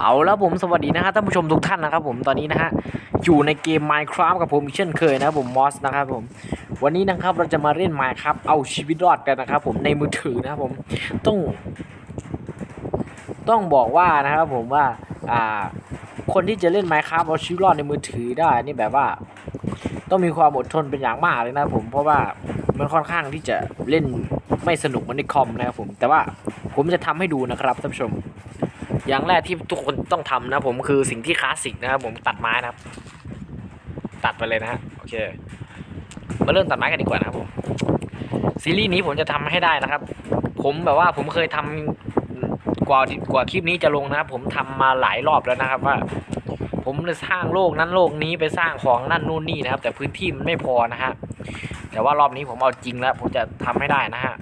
เอาแล้วผมสวัสดีนะฮะท่านผู้ชมทุกท่านนะครับผมตอนนี้นะฮะอยู่ในเกม Minecraft กับผมเช่นเคยนะครับผมมอสนะครับผมวันนี้นะครับเราจะมาเล่น Minecraft เอาชีวิตรอดกันนะครับผมในมือถือนะครับผมต้อง ต้องบอกว่านะครับผมว่าอ่าคนที่จะเล่น Minecraft เอาชีวิตรอดในมือถือได้นี่แบบว่า ต้องมีความอดทนเป็นอย่างมากเลยนะผมเพราะว่ามันค่อนข้างที่จะเล่นไม่สนุกเหมือนในคอมนะครับผมแต่ว่าผมจะทำให้ดูนะครับท่านผู้ชม อย่างแรกที่ทุกคนต้องทำนะผมคือสิ่งที่คลาสสิกนะครับผมตัดไม้นะครับ ตัดไปเลยนะฮะโอเคมาเริ่มตัดไม้กันดีกว่านะครับผมซีรีส์นี้ผมจะทำให้ได้นะครับ ผมแบบว่าผมเคยทำกว่ากว่าคลิปนี้จะลงนะครับ ผมทำมาหลายรอบแล้วนะครับว่า ผมจะสร้างโลกนั้นโลกนี้ไปสร้างของนั่นนู่นนี่นะครับ แต่พื้นที่มันไม่พอนะฮะแต่ว่ารอบนี้ผมเอาจริงแล้ว ผมจะทำให้ได้นะฮะ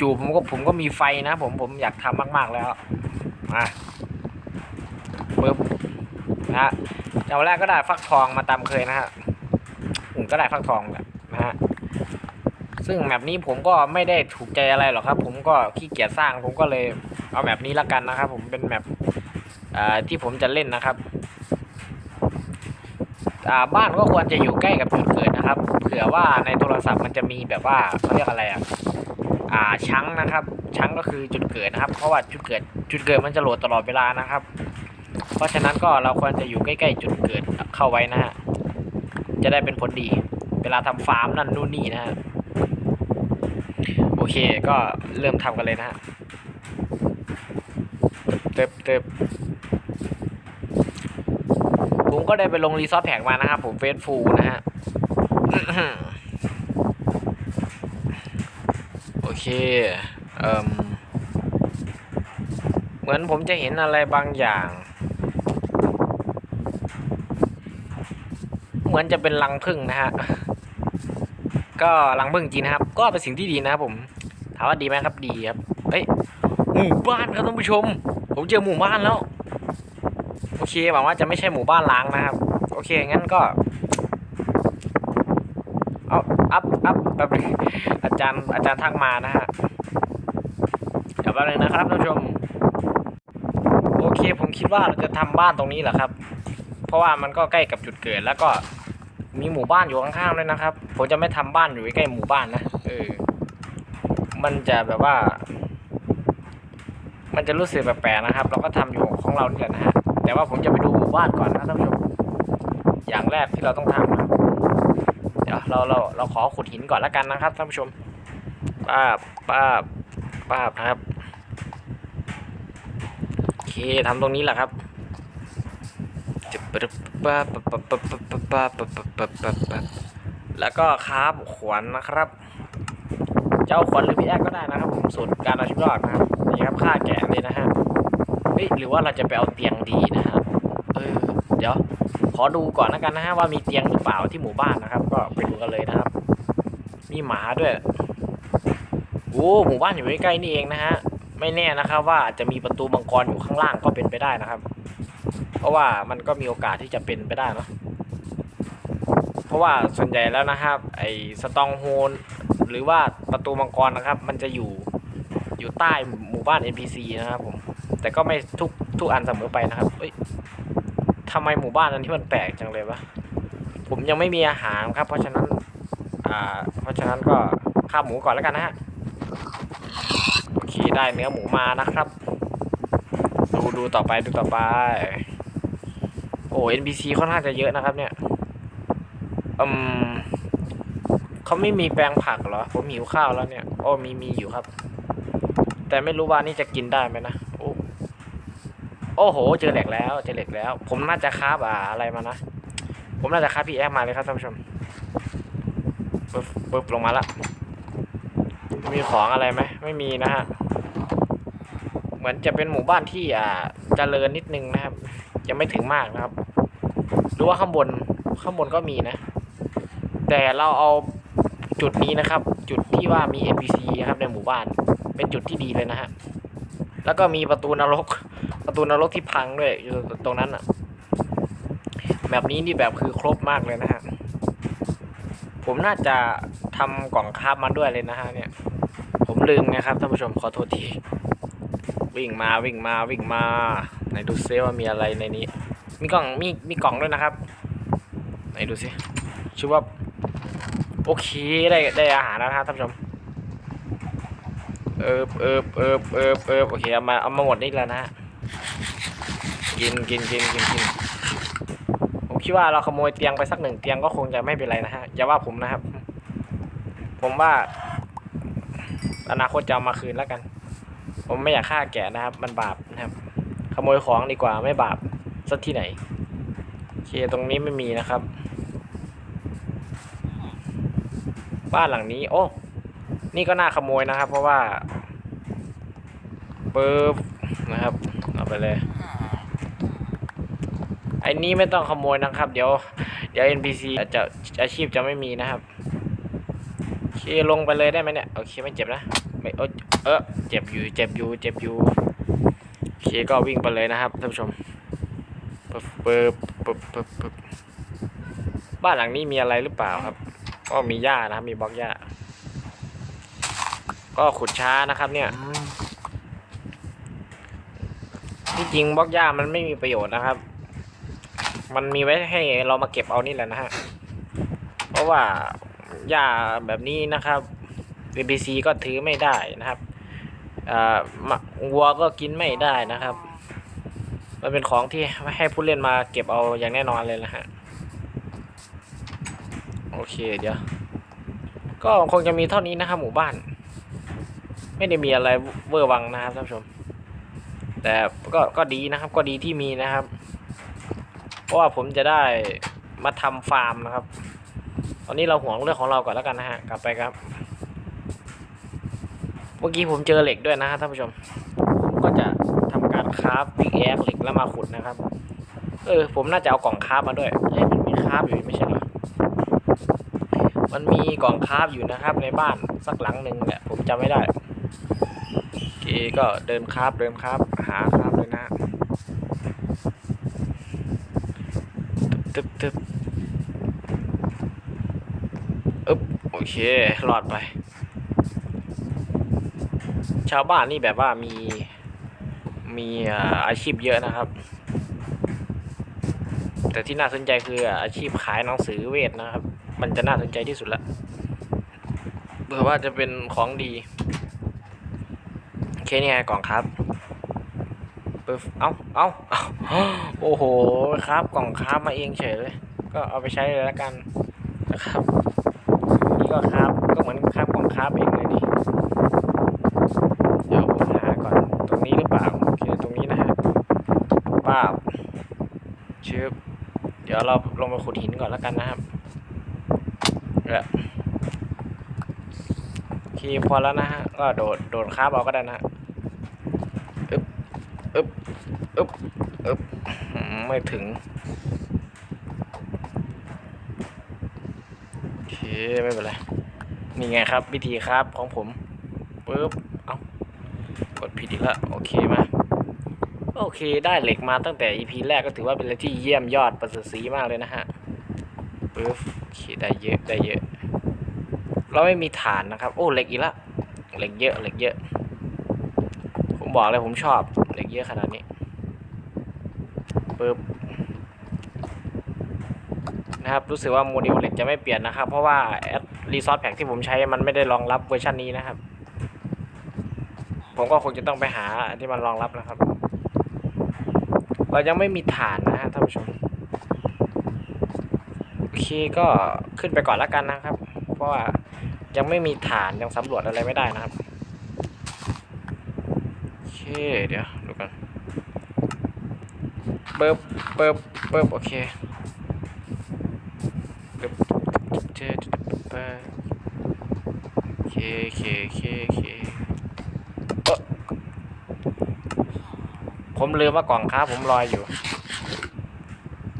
จู่ๆผมก็ผมก็มีไฟนะผมผมอยากทำมาก ๆ แล้วมาปึ๊บนะฮะอย่างแรกก็ได้ฟักทองมาตามเคยนะฮะผมก็ได้ฟักทองแบบนะฮะซึ่งแบบนี้ผมก็ไม่ได้ถูกใจอะไรหรอกครับ ผมก็ขี้เกียจสร้างผมก็เลยเอาแบบนี้ละกันนะครับ ผมเป็นแบบที่ผมจะเล่นนะครับบ้านก็ควรจะอยู่ใกล้กับจุดเกิดนะครับ เผื่อว่าในโทรศัพท์มันจะมีแบบว่าเขาเรียกอะไรอะ อ่าชั้งนะครับ ชั้งก็คือจุดเกิดนะครับ เพราะว่าจุดเกิด จุดเกิดมันจะโหลดตลอดเวลานะครับ เพราะฉะนั้นก็เราควรจะอยู่ใกล้ๆ จุดเกิดเข้าไว้นะฮะจะได้เป็นผลดี เวลาทำฟาร์มนั่นนู่นนี่นะฮะโอเคก็เริ่มทำกันเลยนะฮะเติบเติบผมก็ได้ไปลงรีซอสแพ็กมานะครับผมเฟสฟูนะฮะ โอ เคเอ่มเหมือนผมจะเห็นอะไรบางอย่าง เหมือนจะเป็นรังผึ้งนะฮะ ก็รังผึ้งจริงนะครับ ก็เป็นสิ่งที่ดีนะครับผม ถามว่าดีไหมครับดีครับ เฮ้ย หมู่บ้านครับท่านผู้ชม ผมเจอหมู่บ้านแล้ว โอเคหวังว่าจะไม่ใช่หมู่บ้านล้างนะครับ โอเคงั้นก็ เอา อัพอัพแบบนึงอาจารย์อาจารย์ทักมานะฮะเดี๋ยวแป๊บนึงนะครับท่านผู้ชม โอเคผมคิดว่าเราจะทำบ้านตรงนี้แหละครับ เพราะว่ามันก็ใกล้กับจุดเกิดแล้วก็มีหมู่บ้านอยู่ข้างๆด้วยนะครับ ผมจะไม่ทำบ้านอยู่ใกล้หมู่บ้านนะเออมันจะแบบว่า มันจะรู้สึกแปลกๆนะครับ เราก็ทำอยู่ของเรานี่แหละนะฮะแต่ว่าผมจะไปดูหมู่บ้านก่อนนะท่านผู้ชมอย่างแรกที่เราต้องทำ เราเราเราขอขุดหินก่อนล้วกันนะครับท่านผู้ชมป้าบป้าบป้าบนะครับโอเคทำตรงนี้แหละครับจะปะปะปะปะปะปะปะปะปะปะปะปะปแล้วก็คราบขวานนะครับ เจ้าขวานหรือพี่แอ๊กก็ได้นะครับผมสูตรการเอาชีวิตรอดนะครับนี่ครับฆ่าแกะเลยนะฮะเฮ้ยหรือว่าเราจะไปเอาเตียงดีนะฮะเออเดี๋ยวขอดูก่อนแล้วกันนะฮะว่ามีเตียงหรือเปล่าที่หมู่บ้านนะครับ ก็ไปดูกันเลยนะครับ มีหมาด้วยโอ้หมู่บ้านอยู่ใกล้ๆนี่เองนะฮะไม่แน่นะครับว่าจะมีประตูมังกรอยู่ข้างล่างก็เป็นไปได้นะครับ เพราะว่ามันก็มีโอกาสที่จะเป็นไปได้เนอะเพราะว่าส่วนใหญ่แล้วนะครับ ไอ้สตองโฮนหรือว่าประตูมังกรนะครับ มันจะอยู่อยู่ใต้หมู่บ้าน NPC นะครับผมแต่ก็ไม่ทุกทุกอันเสมอไปนะครับเอ้ยทำไมหมู่บ้านอันที่มันแปลกจังเลยวะ ผมยังไม่มีอาหารครับ เพราะฉะนั้นอ่าเพราะฉะนั้นก็ข้าวหมูก่อนแล้วกันนะฮะโอเคได้เนื้อหมูมานะครับ ดูดูต่อไปดูต่อไป โอ้ NPC ค่อนข้างจะเยอะนะครับ เนี่ยอืมเขาไม่มีแปลงผักเหรอผมหิวข้าวแล้วเนี่ยโอ้มีมีอยู่ครับ แต่ไม่รู้ว่านี่จะกินได้ไหมนะโอ้โอ้โหเจอเหล็กแล้ว เจอเหล็กแล้ว ผมน่าจะคาบอ่าอะไรมานะ ผมน่าจะคาบพี่แอฟมาเลยครับท่านผู้ชมปึ๊บปึ๊บลงมาละมีของอะไรไหมไม่มีนะฮะเหมือนจะเป็นหมู่บ้านที่อ่าเจริญนิดนึงนะครับ ยังไม่ถึงมากนะครับหรือว่าข้างบนข้างบนก็มีนะ แต่เราเอาจุดนี้นะครับ จุดที่ว่ามี NPC นะครับในหมู่บ้าน เป็นจุดที่ดีเลยนะฮะแล้วก็มีประตูนรก ประตูนรกที่พังด้วยอยู่ตรงนั้นอะ แบบนี้นี่แบบคือครบมากเลยนะฮะ ผมน่าจะทำกล่องคาบมาด้วยเลยนะฮะเนี่ย ผมลืมนะครับท่านผู้ชมขอโทษที วิ่งมาวิ่งมาวิ่งมาไหนดูซิว่ามีอะไรในนี้ มีกล่องมีมีกล่องด้วยนะครับไหนดูสิชื่อว่าโอเคได้ได้อาหารแล้วนะท่านผู้ชม เอิบเอิบเอิบเอิบเอิบโอเคเอามาเอามาหมดนี่แล้วนะฮะกินกินกินกินกิน คิดว่าเราขโมยเตียงไปสักหนึ่งเตียงก็คงจะไม่เป็นไรนะฮะอย่าว่าผมนะครับ ผมว่า อนาคตจะเอามาคืนแล้วกัน ผมไม่อยากฆ่าแกะนะครับ มันบาปนะครับ ขโมยของดีกว่าไม่บาปสักที่ไหนโอเคตรงนี้ไม่มีนะครับ บ้านหลังนี้ โอ้นี่ก็น่าขโมยนะครับ เพราะว่าเปึ๊บนะครับเอาไปเลย ไอ้นี้ไม่ต้องขโมยนะครับ เดี๋ยว เดี๋ยว NPC อาจจะอาชีพจะไม่มีนะครับโอเคลงไปเลยได้ไหมเนี่ยโอเคไม่เจ็บนะไม่เออเออเจ็บอยู่เจ็บอยู่เจ็บอยู่โอเคก็วิ่งไปเลยนะครับท่านผู้ชมปึ๊บปึ๊บปึ๊บปึ๊บปึ๊บบ้านหลังนี้มีอะไรหรือเปล่าครับก็มีหญ้านะครับมีบล็อกหญ้าก็ขุดช้านะครับเนี่ยที่จริงบล็อกหญ้ามันไม่มีประโยชน์นะครับ มันมีไว้ให้เรามาเก็บเอานี่แหละนะฮะ เพราะว่าหญ้าแบบนี้นะครับ NPC ก็ถือไม่ได้นะครับอ่าวัวก็กินไม่ได้นะครับ มันเป็นของที่ให้ผู้เล่นมาเก็บเอาอย่างแน่นอนเลยนะฮะ โอเคเดี๋ยว ก็คงจะมีเท่านี้นะครับ หมู่บ้าน ไม่ได้มีอะไรเวอร์วังนะครับท่านผู้ชม แต่ก็ก็ดีนะครับ ก็ดีที่มีนะครับ เพราะว่าผมจะได้มาทำฟาร์มนะครับ ตอนนี้เราห่วงเรื่องของเราก่อนแล้วกันนะฮะ กลับไปครับ เมื่อกี้ผมเจอเหล็กด้วยนะฮะท่านผู้ชม ผมก็จะทำการคราฟปิกแอคเหล็กแล้วมาขุดนะครับ เออ ผมน่าจะเอากล่องคราฟมาด้วยเอ้ยมันมีคราฟอยู่ไม่ใช่หรอ มันมีกล่องคราฟอยู่นะครับ ในบ้านสักหลังหนึ่งแหละผมจำไม่ได้โอเคก็เดินคราฟเดินคราฟหาคราฟเลยนะ ตึบตึบอึ๊บโอเครอดไป ชาวบ้านนี่แบบว่ามี มีอาอาชีพเยอะนะครับ แต่ที่น่าสนใจคืออาชีพขายหนังสือเวทนะครับ มันจะน่าสนใจที่สุดละเผื่อว่าจะเป็นของดี โอเคนี่ไงกล่องครับ ปึ๊บเอ้าเอ้าเอ้าโอ้โห ครับ กล่องครับมาเองเฉยเลย ก็เอาไปใช้เลยแล้วกันนะครับ นี่ก็ครับ ก็เหมือนครับกล่องครับเองเลยนี่เดี๋ยวผมหาก่อน ตรงนี้หรือเปล่า โอเค ตรงนี้นะฮะป้าบชืบเดี๋ยวเราลงไปขุดหินก่อนแล้วกันนะครับแล้วโอเคพอแล้วนะฮะ ก็โดด โดดคาบเอาก็ได้นะ อึบอึบอึบไม่ถึง โอเค ไม่เป็นไร นี่ไงครับ วิธีครับของผมปึ๊บ เอ้ากดผิดอีกแล้วโอเคมาโอเค ได้เหล็กมาตั้งแต่ EP แรกก็ถือว่าเป็นอะไรที่เยี่ยมยอดประเสริฐศรีมากเลยนะฮะปึ๊บโอเค ได้เยอะ ได้เยอะ เราไม่มีฐานนะครับ โอ้ เหล็กอีกละเหล็กเยอะ เหล็กเยอะ บอกเลยผมชอบเหล็กเยอะขนาดนี้ปึ๊บนะครับรู้สึกว่าโมเดลเหล็กจะไม่เปลี่ยนนะครับ เพราะว่าแอดรีซอสแพ็กที่ผมใช้มันไม่ได้รองรับเวอร์ชันนี้นะครับ ผมก็คงจะต้องไปหาที่มันรองรับนะครับ เรายังไม่มีฐานนะฮะท่านผู้ชมโอเคก็ขึ้นไปก่อนแล้วกันนะครับ เพราะว่ายังไม่มีฐานยังสำรวจอะไรไม่ได้นะครับ เคเดี๋ยวดูกันเบิบเบิบเบิบโอเคเบิบเจเบิบโอเคโอเคโอเคโอเคผมลืมว่ากล่องค้าผมลอยอยู่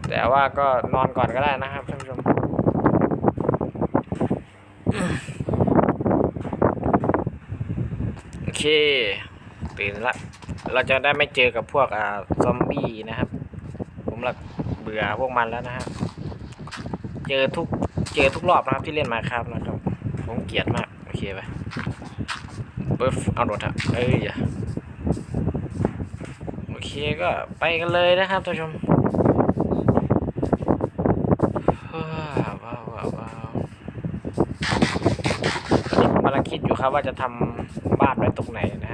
แต่ว่าก็นอนก่อนก็ได้นะครับท่านผู้ชมโอเค ตื่นละเราจะได้ไม่เจอกับพวกอ่าซอมบี้นะครับ ผมละเบื่อพวกมันแล้วนะฮะเจอทุกเจอทุกรอบนะครับที่เล่นมาครับนะครับ ผมเกลียดมาก โอเคไปปึ๊บเอาโดดฮะเอ้ยโอย่าก็ไปกันเลยนะครับท่านผู้ชมว้าวว้าวว้าวตอนนี้ผมกำลังคิดอยู่ครับว่าจะทำบ้านไว้ตรงไหนนะ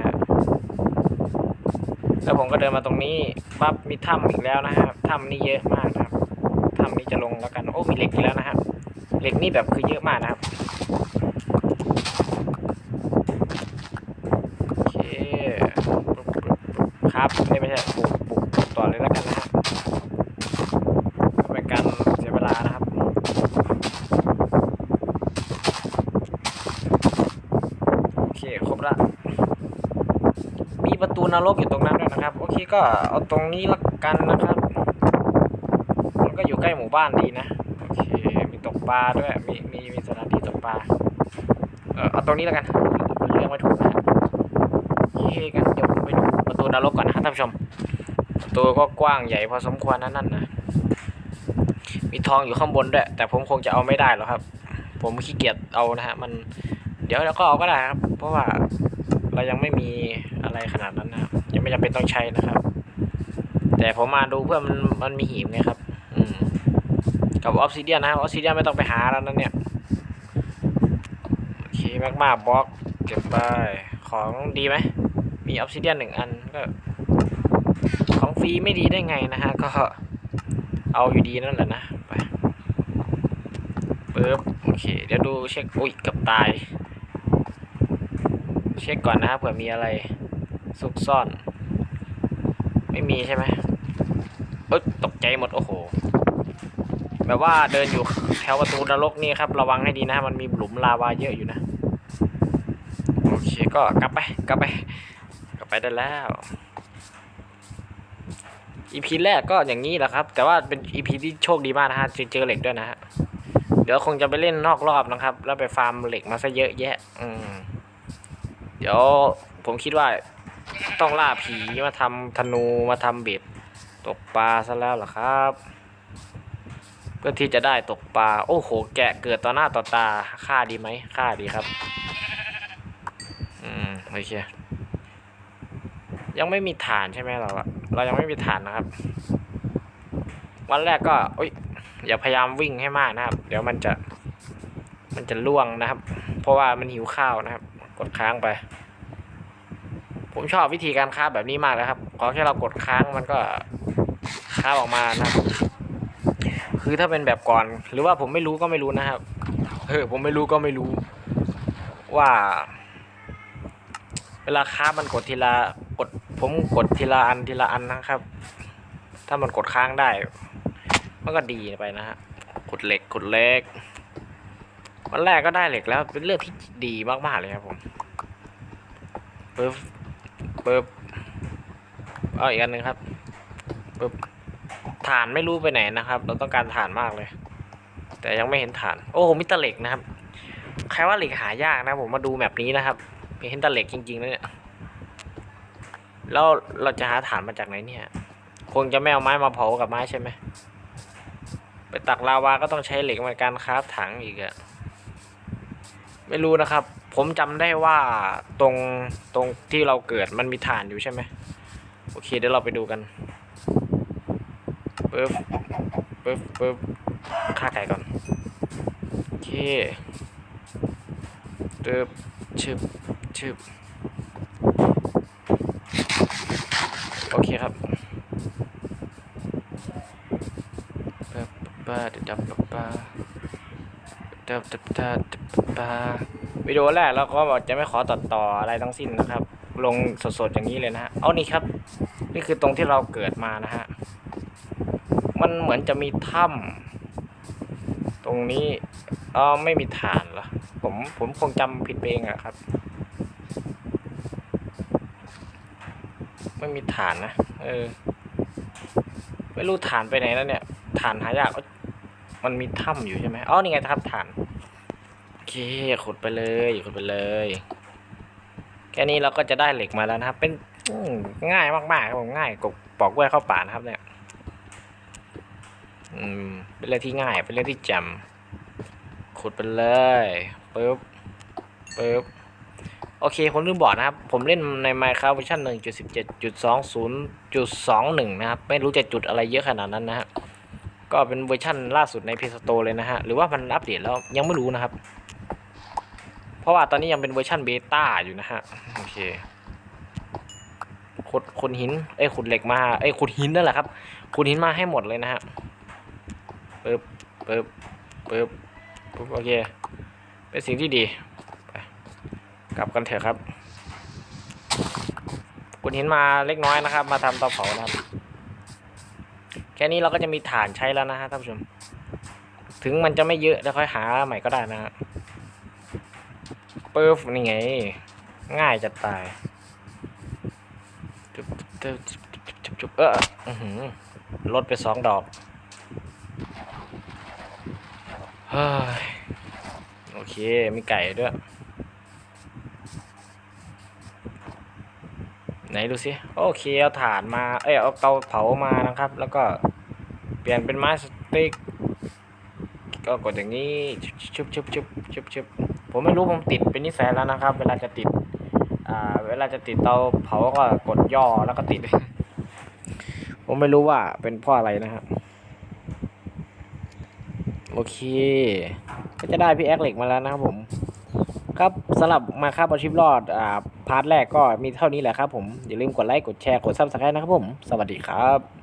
ฮะ แล้วผมก็เดินมาตรงนี้ปั๊บมีถ้ำอีกแล้วนะครับถ้ำนี่เยอะมากนะครับถ้ำนี้จะลงแล้วกันโอ้มีเหล็กอีกแล้วนะครับเหล็กนี่แบบคือเยอะมากนะครับโอเคครับไม่ไม่ใช่ปลูกปลูกปลูกต่อเลยแล้วกันนะครับเป็นการเสียเวลานะครับโอเคครบละมีประตูนรกอยู่ตรง ก็เอาตรงนี้ละกันนะครับ มันก็อยู่ใกล้หมู่บ้านดีนะ โอเค มีตกปลาด้วย มี มี มีสถานที่ตกปลา เออเอาตรงนี้ล้วกันเรื่องไม่ถูกนะโอเคกันเดี๋ยวผมไปดูประตูนรกก่อนนะท่านผู้ชม ประตูก็กว้างใหญ่พอสมควรนะนั่นนะมีทองอยู่ข้างบนด้วย แต่ผมคงจะเอาไม่ได้หรอกครับ ผมขี้เกียจเอานะฮะ มัน เดี๋ยวเราก็เอาก็ได้ครับ เพราะว่า เรายังไม่มีอะไรขนาดนั้นนะครับ ยังไม่จำเป็นต้องใช้นะครับ แต่ผมมาดูเพื่อมันมันมีหิมไงครับ อืมกับออฟซิเดียนนะครับออฟซิเดียนไม่ต้องไปหาแล้วนั่นเนี่ยโอเคแมกมาบล็อกเก็บไปของดีไหมมีออฟซิเดียนหนึ่งอันก็ของฟรีไม่ดีได้ไงนะฮะก็เอาอยู่ดีนั่นแหละนะไปปึ๊บโอเค เดี๋ยวดูเช็คอุ้ยเกับตาย เช็คก่อนนะครับเผื่อมีอะไรซุกซ่อน ไม่มีใช่ไหมเอ้ยตกใจหมด โอ้โห แบบว่าเดินอยู่แถวประตูนรกนี่ครับ ระวังให้ดีนะ มันมีหลุมลาวาเยอะอยู่นะ โอเคก็กลับไป กลับไป กลับไปได้แล้วอีพีแรกก็อย่างนี้แหละครับ แต่ว่าเป็นอีพีที่โชคดีมากนะฮะเจอเจอเหล็กด้วยนะฮะเดี๋ยวคงจะไปเล่นนอกรอบนะครับ แล้วไปฟาร์มเหล็กมาซะเยอะแยะ อืม เดี๋ยวผมคิดว่าต้องล่าผีมาทำธนูมาทำเบ็ดตกปลาซะแล้วเหรอครับ เพื่อที่จะได้ตกปลา โอ้โห แกะเกิดต่อหน้าต่อตาฆ่าดีไหมฆ่าดีครับ อืมโอเคยังไม่มีฐานใช่ไหมเราอะเรายังไม่มีฐานนะครับ วันแรกก็อุยอย่าพยายามวิ่งให้มากนะครับ เดี๋ยวมันจะ มันจะล่วงนะครับ เพราะว่ามันหิวข้าวนะครับ ดค้างไป ผมชอบวิธีการค้าแบบนี้มากเลยครับ ขอแค่เรากดค้างมันก็ค้าออกมานะครับคือถ้าเป็นแบบก่อน หรือว่าผมไม่รู้ก็ไม่รู้นะครับเออผมไม่รู้ก็ไม่รู้ ว่า เวลาค้ามันกดทีละกด ผมกดทีละอันทีละอันนะครับ ถ้ามันกดค้างได้ มันก็ดีไปนะฮะกดเหล็กกดเหล็ก วันแรกก็ได้เหล็กแล้วเป็นเรื่องที่ดีมากๆเลยครับผมปึ๊บปึ๊บเอาอีกอันหนึ่งครับปึ๊บฐานไม่รู้ไปไหนนะครับ เราต้องการฐานมากเลย แต่ยังไม่เห็นฐาน โอ้โหมิตรเหล็กนะครับ ใครว่าเหล็กหายากนะผมมาดูแบบนี้นะครับเห็นตะเหล็กจริงๆนะเนี่ยแล้วเราจะหาฐานมาจากไหนเนี่ย คงจะไม่เอาไม้มาเผากับไม้ใช่ไหมไปตักลาวาก็ต้องใช้เหล็กในการคราฟถังอีกอะ ไม่รู้นะครับ ผมจำได้ว่าตรงตรงที่เราเกิดมันมีฐานอยู่ใช่ไหมโอเคเดี๋ยวเราไปดูกันปึ๊บปึ๊บปึ๊บฆ่าไก่ก่อน โอเคตึบชึบชึบโอเคครับปึ๊บป้าเดี๋ยวดับป้า ดับดับดับดับวิดีโอแรกเราก็จะไม่ขอตัดต่ออะไรทั้งสิ้นนะครับ ลงสดๆอย่างนี้เลยนะฮะเอานี่ครับ นี่คือตรงที่เราเกิดมานะฮะมันเหมือนจะมีถ้ำตรงนี้อ๋อไม่มีฐานเหรอผมผมคงจำผิดเองอะครับ ไม่มีฐานนะเออไม่รู้ฐานไปไหนแล้วเนี่ยฐานหายาก มันมีถ้ำอยู่ใช่ไหมอ๋อ นี่ไงครับฐาน โอเค ขุดไปเลย ขุดไปเลย แค่นี้เราก็จะได้เหล็กมาแล้วนะครับ เป็นง่ายมากๆครับผม ง่ายกบปอกกล้วยเข้าป่านะครับ เนี่ย อืม เป็นเรื่องที่ง่าย เป็นเรื่องที่จ่มขุดไปเลยปึ๊บปึ๊บโอเค ผมลืมบอกนะครับ ผมเล่นใน Minecraft เวอร์ชัน1.17.20.21 นะครับ ไม่รู้จะจุดอะไรเยอะขนาดนั้นนะฮะ ก็เป็นเวอร์ชันล่าสุดใน Play Store เลยนะฮะ หรือว่ามันอัปเดตแล้วยังไม่รู้นะครับ เพราะว่าตอนนี้ยังเป็นเวอร์ชันเบต้าอยู่นะฮะ โอเคขุดขุดหิน เอ้ยขุดเหล็กมา เอ้ยขุดหินนั่นแหละครับขุดหินมาให้หมดเลยนะฮะปึ๊บปึ๊บปึ๊บปึ๊บโอเค เป็นสิ่งที่ดีกลับกันเถอะครับขุดหินมาเล็กน้อยนะครับ มาทำเตาเผานะครับ ค่นี้เราก็จะมีฐานใช้แล้วนะฮะท่านผู้ชม ถึงมันจะไม่เยอะแล้วค่อยหาใหม่ก็ได้นะฮะปึ๊บนี่ไง ง่ายจะตายจุบจุบจุบจุบเอออื้อหือลดไปสองดอกเฮ้ยโอเค มีไก่ด้วย ไหนดูสิโอเคเอาถ่านมาเอ้ยเอาเตาเผามานะครับ แล้วก็เปลี่ยนเป็นไม้สติ๊กก็กดอย่างนี้ชุบชุบชุบชุบชุบผมไม่รู้ผมติดเป็นนิสัยแล้วนะครับ เวลาจะติดอ่าเวลาจะติดเตาเผาก็กดย่อแล้วก็ติด ผมไม่รู้ว่าเป็นเพราะอะไรนะครับโอเค ก็จะได้พี่แอคเหล็กมาแล้วนะครับผม ครับสำหรับมาครับอาชีพรอดอ่าพาร์ทแรกก็มีเท่านี้แหละครับผม อย่าลืมกดไลค์ กดแชร์ กดซับสไครต์นะครับผม สวัสดีครับ